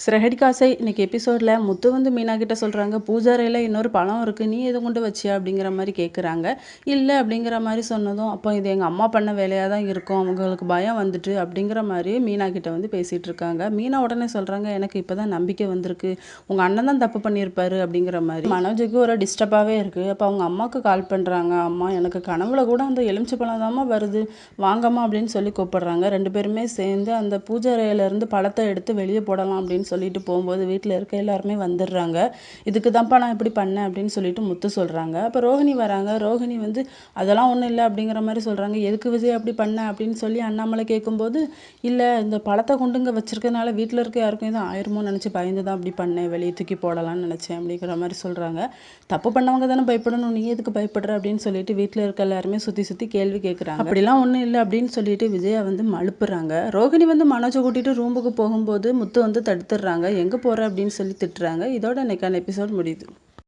சிறகடி காசை இன்றைக்கி எபிசோடில் முத்து வந்து மீனா கிட்ட சொல்கிறாங்க பூஜாரையில் இன்னொரு பழம் இருக்குது நீ எதை கொண்டு வச்சியா? அப்படிங்கிற மாதிரி கேட்குறாங்க இல்லை அப்படிங்கிற மாதிரி சொன்னதும் அப்போ இது எங்கள் அம்மா பண்ண வேலையாக தான் இருக்கும் அவங்களுக்கு பயம் வந்துட்டு அப்படிங்கிற மாதிரி மீனா கிட்ட வந்து பேசிகிட்டு இருக்காங்க. மீனா உடனே சொல்கிறாங்க எனக்கு இப்போ தான் நம்பிக்கை வந்திருக்கு உங்கள் அண்ணன் தான் தப்பு பண்ணியிருப்பாரு அப்படிங்கிற மாதிரி. மனோஜுக்கு ஒரு டிஸ்டர்பாகவே இருக்குது அப்போ அவங்க அம்மாவுக்கு கால் பண்ணுறாங்க அம்மா எனக்கு கனவுல கூட அந்த எலுமிச்சை பழம் தாம்மா வருது வாங்கம்மா அப்படின்னு சொல்லி கூப்பிடுறாங்க. ரெண்டு பேருமே சேர்ந்து அந்த பூஜை பழத்தை எடுத்து வெளியே போடலாம் அப்படின்னு சொல்லிட்டு போகும்போது வீட்டில் இருக்க எல்லாருமே வந்துடுறாங்க. இதுக்கு தான்ப்பா நான் இப்படி பண்ணேன் அப்படின்னு சொல்லிட்டு முத்து சொல்கிறாங்க அப்போ ரோஹிணி வராங்க. ரோஹிணி வந்து அதெல்லாம் ஒன்றும் இல்லை அப்படிங்கிற மாதிரி சொல்கிறாங்க எதுக்கு விஜய் அப்படி பண்ண? அப்படின்னு சொல்லி அண்ணாமலை கேட்கும்போது இல்லை இந்த பழத்தை கொண்டுங்க வச்சுருக்கனால வச்சிருக்கனால வீட்டில் இருக்க யாருக்கும் எதுவும் ஆயிருமோன்னு நினச்சி பயந்து தான் அப்படி பண்ணேன். வெளியே தூக்கி போடலாம்னு நினச்சேன் அப்படிங்கிற மாதிரி சொல்கிறாங்க தப்பு பண்ணவங்க தானே பயப்படணும். நீ எதுக்கு பயப்படுற? அப்படின்னு சொல்லிட்டு வீட்டில் இருக்க எல்லாருமே சுற்றி சுற்றி கேள்வி கேட்குறாங்க அப்படிலாம் ஒன்றும் இல்லை அப்படின்னு சொல்லிட்டு விஜயா வந்து மழுப்புறாங்க. ரோஹிணி வந்து மனோஜை கூட்டிகிட்டு ரூமுக்கு போகும்போது முத்து வந்து தடுத்து தடுத்துடுறாங்க எங்கே போகிற அப்படின்னு சொல்லி திட்டுறாங்க. இதோட இன்றைக்கான எபிசோட் முடியுது.